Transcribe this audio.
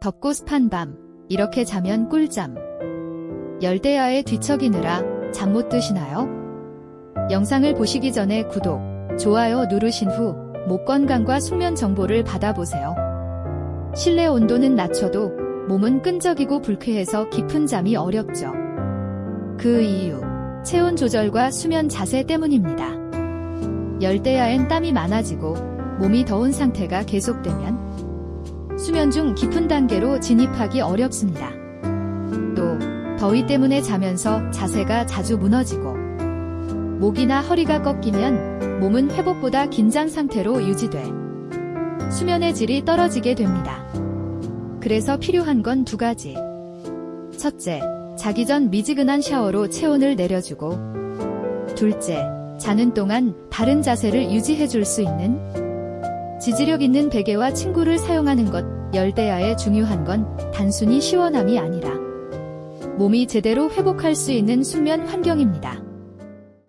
덥고 습한 밤, 이렇게 자면 꿀잠. 열대야에 뒤척이느라 잠 못 드시나요? 영상을 보시기 전에 구독, 좋아요 누르신 후 목 건강과 숙면 정보를 받아보세요. 실내 온도는 낮춰도 몸은 끈적이고 불쾌해서 깊은 잠이 어렵죠. 그 이유, 체온 조절과 수면 자세 때문입니다. 열대야엔 땀이 많아지고 몸이 더운 상태가 계속되면 수면 중 깊은 단계로 진입하기 어렵습니다. 또 더위 때문에 자면서 자세가 자주 무너지고 목이나 허리가 꺾이면 몸은 회복보다 긴장 상태로 유지돼 수면의 질이 떨어지게 됩니다. 그래서 필요한 건 두 가지. 첫째, 자기 전 미지근한 샤워로 체온을 내려주고 둘째, 자는 동안 바른 자세를 유지해 줄 수 있는 지지력 있는 베개와 침구를 사용하는 것, 열대야에 중요한 건 단순히 시원함이 아니라 몸이 제대로 회복할 수 있는 숙면 환경입니다.